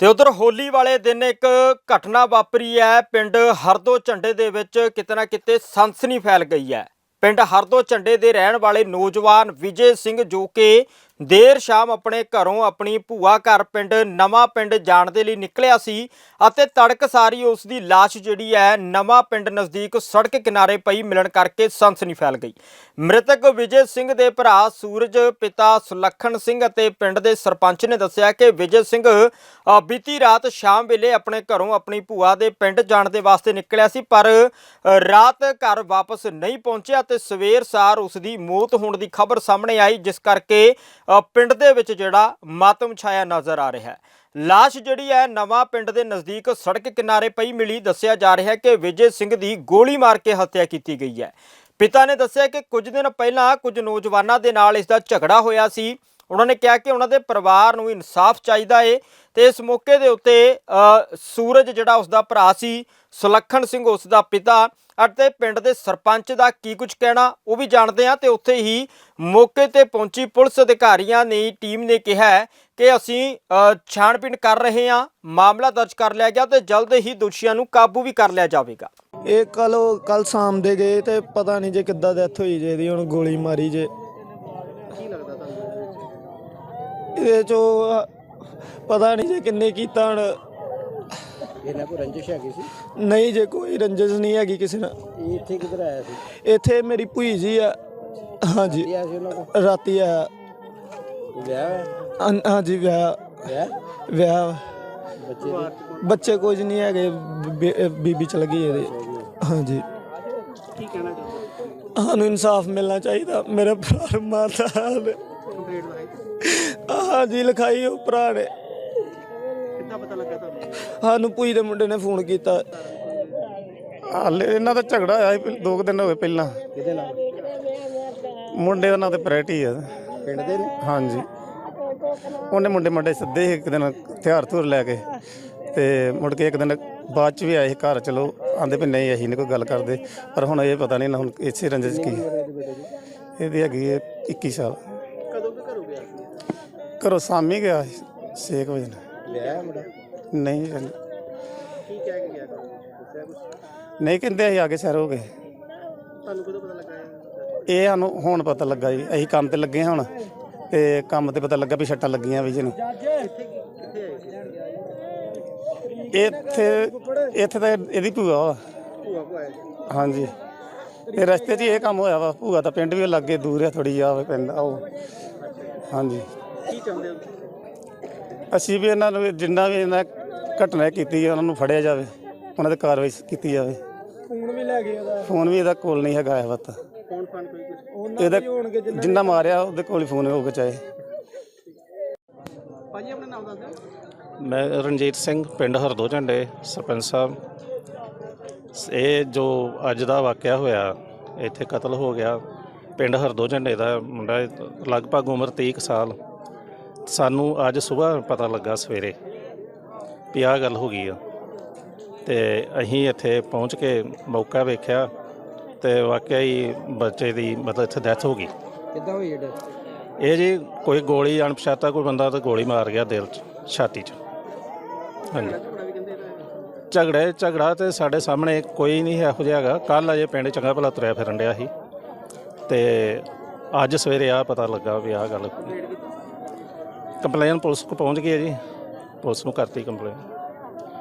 ਤੇ ਉਧਰ ਹੋਲੀ ਵਾਲੇ ਦਿਨ ਇੱਕ ਘਟਨਾ ਵਾਪਰੀ ਹੈ। ਪਿੰਡ ਹਰਦੋ ਝੰਡੇ ਦੇ ਵਿੱਚ ਕਿਤੇ ਨਾ ਕਿਤੇ ਸਨਸਨੀ ਫੈਲ ਗਈ ਹੈ। ਪਿੰਡ ਹਰਦੋ ਝੰਡੇ ਦੇ ਰਹਿਣ ਵਾਲੇ ਨੌਜਵਾਨ ਵਿਜੇ ਸਿੰਘ ਜੋ ਕਿ ਦੇਰ ਸ਼ਾਮ ਆਪਣੇ ਘਰੋਂ ਆਪਣੀ ਭੂਆ ਘਰ ਪਿੰਡ, ਨਵਾਂ ਪਿੰਡ ਜਾਣ ਦੇ ਲਈ ਨਿਕਲਿਆ ਸੀ ਅਤੇ ਤੜਕਸਾਰੀ ਉਸ ਦੀ ਲਾਸ਼ ਜਿਹੜੀ ਹੈ ਨਵਾਂ ਪਿੰਡ ਨਜ਼ਦੀਕ ਸੜਕ ਕਿਨਾਰੇ ਪਈ ਮਿਲਣ ਕਰਕੇ ਸਨਸਨੀ ਫੈਲ ਗਈ। ਮ੍ਰਿਤਕ ਵਿਜੇ ਸਿੰਘ ਦੇ ਭਰਾ ਸੂਰਜ, ਪਿਤਾ ਸੁਲੱਖਣ ਸਿੰਘ ਅਤੇ ਪਿੰਡ ਦੇ ਸਰਪੰਚ ਨੇ ਦੱਸਿਆ ਕਿ ਵਿਜੇ ਸਿੰਘ ਬੀਤੀ ਰਾਤ ਸ਼ਾਮ ਵੇਲੇ ਆਪਣੇ ਘਰੋਂ ਆਪਣੀ ਭੂਆ ਦੇ ਪਿੰਡ ਜਾਣ ਦੇ ਵਾਸਤੇ ਨਿਕਲਿਆ ਸੀ, ਪਰ ਰਾਤ ਘਰ ਵਾਪਸ ਨਹੀਂ ਪਹੁੰਚਿਆ ਤੇ ਸਵੇਰ ਸਾਰ ਉਸ ਦੀ ਮੌਤ ਹੋਣ ਦੀ ਖਬਰ ਸਾਹਮਣੇ ਆਈ, ਜਿਸ ਕਰਕੇ ਪਿੰਡ ਦੇ ਵਿੱਚ ਜਿਹੜਾ ਮਾਤਮ ਛਾਇਆ ਨਜ਼ਰ ਆ ਰਿਹਾ ਹੈ। ਲਾਸ਼ ਜਿਹੜੀ ਹੈ, ਨਵਾਂ ਪਿੰਡ ਦੇ ਨਜ਼ਦੀਕ ਸੜਕ ਕਿਨਾਰੇ ਪਈ ਮਿਲੀ। ਦੱਸਿਆ ਜਾ ਰਿਹਾ ਹੈ ਕਿ ਵਿਜੇ ਸਿੰਘ ਦੀ ਗੋਲੀ ਮਾਰ ਕੇ ਹੱਤਿਆ ਕੀਤੀ ਗਈ ਹੈ। ਪਿਤਾ ਨੇ ਦੱਸਿਆ ਕਿ ਕੁਝ ਦਿਨ ਪਹਿਲਾਂ ਕੁਝ ਨੌਜਵਾਨਾਂ ਦੇ ਨਾਲ ਇਸ ਦਾ ਝਗੜਾ ਹੋਇਆ ਸੀ। ਉਹਨਾਂ ਨੇ ਕਿਹਾ ਕਿ ਉਹਨਾਂ ਦੇ ਪਰਿਵਾਰ ਨੂੰ ਇਨਸਾਫ ਚਾਹੀਦਾ ਏ। ਤੇ ਇਸ ਮੌਕੇ ਦੇ ਉੱਤੇ ਸੂਰਜ ਜਿਹੜਾ ਉਸ ਦਾ ਭਰਾ ਸੀ ਸੁਲੱਖਣ ਸਿੰਘ ਉਸ ਦਾ ਪਿਤਾ ਅਤੇ ਪਿੰਡ ਦੇ ਸਰਪੰਚ ਦਾ ਕੀ ਕੁਝ ਕਹਿਣਾ ਉਹ ਵੀ ਜਾਣਦੇ ਆ ਤੇ ਉੱਥੇ ਹੀ ਮੌਕੇ ਤੇ ਪਹੁੰਚੀ ਪੁਲਿਸ ਅਧਿਕਾਰੀਆਂ ਨੇ ਟੀਮ ਨੇ ਕਿਹਾ ਕਿ ਅਸੀਂ ਛਾਣਬੀਣ ਕਰ ਰਹੇ ਹਾਂ ਮਾਮਲਾ ਦਰਜ ਕਰ ਲਿਆ ਗਿਆ ਤੇ ਜਲਦ ਹੀ ਦੋਸ਼ੀਆਂ ਨੂੰ ਕਾਬੂ ਵੀ ਕਰ ਲਿਆ ਜਾਵੇਗਾ। ਇਹ ਕੱਲ ਕੱਲ ਸ਼ਾਮ ਦੇ ਗਏ ਤੇ ਪਤਾ ਨਹੀਂ ਜੇ ਕਿੱਦਾਂ ਡੈਥ ਹੋਈ ਜੇ ਇਹਦੀ ਹੁਣ ਗੋਲੀ ਮਾਰੀ ਜੇ। ਇਹਦੇ ਚੋਂ ਪਤਾ ਨਹੀਂ ਜੇ ਕਿੰਨੇ ਕੀਤਾ ਹੁਣ। ਇਹਨਾਂ ਕੋ ਰੰਜਿਸ਼ ਹੈਗੀ ਸੀ? ਨਹੀਂ ਜੇ ਕੋਈ ਰੰਜਿਸ਼ ਨਹੀਂ ਹੈਗੀ ਕਿਸੇ ਨਾਲ। ਇਹ ਇੱਥੇ ਕਿੱਧਰ ਆਇਆ ਸੀ? ਇੱਥੇ ਮੇਰੀ ਭੂਈ ਜੀ ਆ। ਹਾਂਜੀ। ਕੀ ਆਇਆ ਸੀ ਉਹਨਾਂ ਕੋ ਰਾਤੀ ਆ। ਵਿਆਹ ਹੈ? ਹਾਂ- ਹਾਂਜੀ ਵਿਆਹ। ਵਿਆਹ? ਵਿਆਹ। ਬੱਚੇ ਦੀ? ਬੱਚੇ ਕੁਝ ਨਹੀਂ ਹੈਗੇ। ਬੀ- ਬੀਬੀ ਚਲ ਗਈ ਇਹਦੇ। ਹਾਂਜੀ। ਕੀ ਕਹਿਣਾ ਚਾਹੁੰਦੇ ਸਾਨੂੰ ਇਨਸਾਫ ਮਿਲਣਾ ਚਾਹੀਦਾ। ਮੇਰੇ ਭਰਾ ਨੂੰ ਮਾਰਦਾ ਹਾਲ ਕੰਪਲੀਟ ਲਾਈ ਹਾਂਜੀ ਲਿਖਾਈ ਉਹ ਭਰਾ ਨੇ। ਕਿੱਦਾਂ ਪਤਾ ਲੱਗਾ ਤੁਹਾਨੂੰ? ਸਾਨੂੰ ਭੂਈ ਦੇ ਮੁੰਡੇ ਨੇ ਫੋਨ ਕੀਤਾ। ਹਾਲੇ ਇਹਨਾਂ ਦਾ ਝਗੜਾ ਹੋਇਆ ਸੀ ਪਹਿ- ਦੋ ਕੁ ਦਿਨ ਹੋਏ ਪਹਿਲਾਂ। ਕਿਹਦੇ ਨਾਲ? ਮੁੰਡੇ ਦਾ ਨਾਂ ਤੇ ਪ੍ਰੈਟੀ ਆ। ਪਿੰਡ ਦੇ ਨੇ? ਹਾਂਜੀ। ਉਹਨੇ ਮੁੰਡੇ ਮੁੰਡੇ ਸੱਦੇ ਸੀ ਇੱਕ ਦਿਨ ਹਥਿਆਰ ਧੁਰ ਲੈ ਕੇ। ਤੇ ਮੁੜ ਕੇ ਇੱਕ ਦਿਨ ਬਾਅਦ ਚ ਵੀ ਆਏ ਸੀ ਘਰ ਚਲੋ ਆਂਦੇ ਵੀ ਨਹੀਂ ਅਸੀਂ ਨਹੀਂ ਕੋਈ ਗੱਲ ਕਰਦੇ। ਪਰ ਹੁਣ ਇਹ ਪਤਾ ਨਹੀਂ ਨਾ ਹੁਣ ਇਸੇ ਰੰਜਿਸ਼ ਕੀ। ਇਹਦੀ ਹੈਗੀ ਹੈ 21 ਸਾਲ। ਘਰੋਂ ਸਾਮੀ ਗਿਆ 6 ਵਜੇ ਨਾਲ। ਵਿਆਹ ਹੈ ਮੁੰਡਾ? ਨਹੀਂ ਕੀ ਕਹਿ ਕੇ ਗਿਆ ਦੱਸਿਆ ਨਹੀਂ ਕਹਿੰਦੇ ਅਸੀਂ ਆਗੇ ਸੈਰ ਹੋ ਗਏ। ਤੁਹਾਨੂੰ ਕਦੋਂ ਪਤਾ ਲੱਗਾ ਇਹ? ਇਹ ਸਾਨੂੰ ਹੁਣ ਪਤਾ ਲੱਗਾ ਜੀ ਅਸੀਂ ਕੰਮ ਤੇ ਲੱਗੇ ਹਾਂ ਹੁਣ ਤੇ ਕੰਮ ਤੇ ਪਤਾ ਲੱਗਾ ਵੀ ਛੱਟਾਂ ਲੱਗੀਆਂ ਵੀ ਜਿਹਨੂੰ ਕਿੱਥੇ ਕਿੱਥੇ ਆਏ ਸੀ? ਇੱਥੇ ਇੱਥੇ ਤਾਂ ਇਹਦੀ ਭੂਆ ਵਾ। ਭੂਆ ਕੋ ਸੀ? ਹਾਂਜੀ। ਤੇ ਰਸਤੇ 'ਚ ਹੀ ਇਹ ਕੰਮ ਹੋਇਆ ਵਾ ਭੂਆ ਦਾ ਪਿੰਡ ਵੀ ਲੱਗੇ ਦੂਰ ਆ ਥੋੜੀ ਜਿਹਾ ਪਿੰਡ ਉਹ। ਹਾਂਜੀ। ਕੀ ਚਾਹੁੰਦੇ ਹੋ? ਅਸੀਂ ਵੀ ਇਹਨਾਂ ਨੂੰ ਜਿੰਨਾ ਵੀ ਇਹਨਾਂ ਘਟਨਾ ਕੀਤੀ ਹੈ ਉਹਨਾਂ ਨੂੰ ਫੜਿਆ ਜਾਵੇ ਉਹਨਾਂ ਤੇ ਕਾਰਵਾਈ ਕੀਤੀ ਜਾਵੇ। ਫੋਨ ਵੀ ਲੈ ਗਏ ਉਹਦਾ। ਫੋਨ ਵੀ ਇਹਦਾ ਕੋਲ ਨਹੀਂ ਹੈਗਾ ਇਹ ਵਤ ਫੋਨ ਫਾਨ ਕੋਈ ਕੁਛ? ਉਹਨਾਂ ਇਹਦਾ ਜਿੰਨਾ ਮਾਰਿਆ ਉਹਦੇ ਕੋਲ ਹੀ ਫੋਨ ਹੋਊਗਾ ਚਾਹੇ। ਭਾਜੀ ਆਪਣਾ ਨਾਮ ਦੱਸ ਦਿਓ। ਮੈਂ ਰਣਜੀਤ ਸਿੰਘ ਪਿੰਡ ਹਰਦੋ ਝੰਡੇ ਸਰਪੰਚ ਸਾਹਿਬ। ਇਹ ਜੋ ਅੱਜ ਦਾ ਵਾਕਿਆ ਹੋਇਆ ਇੱਥੇ ਕਤਲ ਹੋ ਗਿਆ। ਪਿੰਡ ਹਰਦੋ ਝੰਡੇ ਦਾ ਮੁੰਡਾ ਲਗਭਗ ਉਮਰ 30 ਕੁ ਸਾਲ। ਸਾਨੂੰ ਅੱਜ ਸਵੇਰ ਪਤਾ ਲੱਗਾ ਸਵੇਰੇ ਵੀ ਆਹ ਗੱਲ ਹੋ ਗਈ ਆ। ਤੇ ਅਸੀਂ ਇੱਥੇ ਪਹੁੰਚ ਕੇ ਮੌਕਾ ਵੇਖਿਆ ਤੇ ਵਾਕਿਆ ਹੀ ਬੱਚੇ ਦੀ ਮਤਲਬ ਇੱਥੇ ਡੈਥ ਹੋ ਗਈ। ਕਿੱਦਾਂ ਹੋਈ ਇਹ death? ਇਹ ਜੀ ਕੋਈ ਗੋਲੀ ਅਣਪਛਾਤਾ ਕੋਈ ਬੰਦਾ ਤਾਂ ਗੋਲੀ ਮਾਰ ਗਿਆ ਦਿਲ 'ਚ ਛਾਤੀ 'ਚ। ਹਾਂਜੀ। ਝਗੜੇ ਝਗੜਾ ਤੇ ਸਾਡੇ ਸਾਹਮਣੇ ਕੋਈ ਨਹੀਂ ਇਹੋ ਜਿਹਾ ਹੈਗਾ। ਕੱਲ ਅਜੇ ਪਿੰਡ ਚੰਗਾ ਭਲਾ ਤੁਰਿਆ ਫਿਰਨ ਡਿਆ ਸੀ। ਤੇ ਅੱਜ ਸਵੇਰੇ ਆ ਪਤਾ ਲੱਗਾ ਵੀ ਆਹ ਗੱਲ ਕੰਪਲੇਨ ਪੁਲਿਸ ਕੋ ਪਹੁੰਚ ਗਈ ਹੈ ਜੀ। ਪੁਲਿਸ ਨੂੰ ਕਰਤੀ ਕੰਪਲੇਨ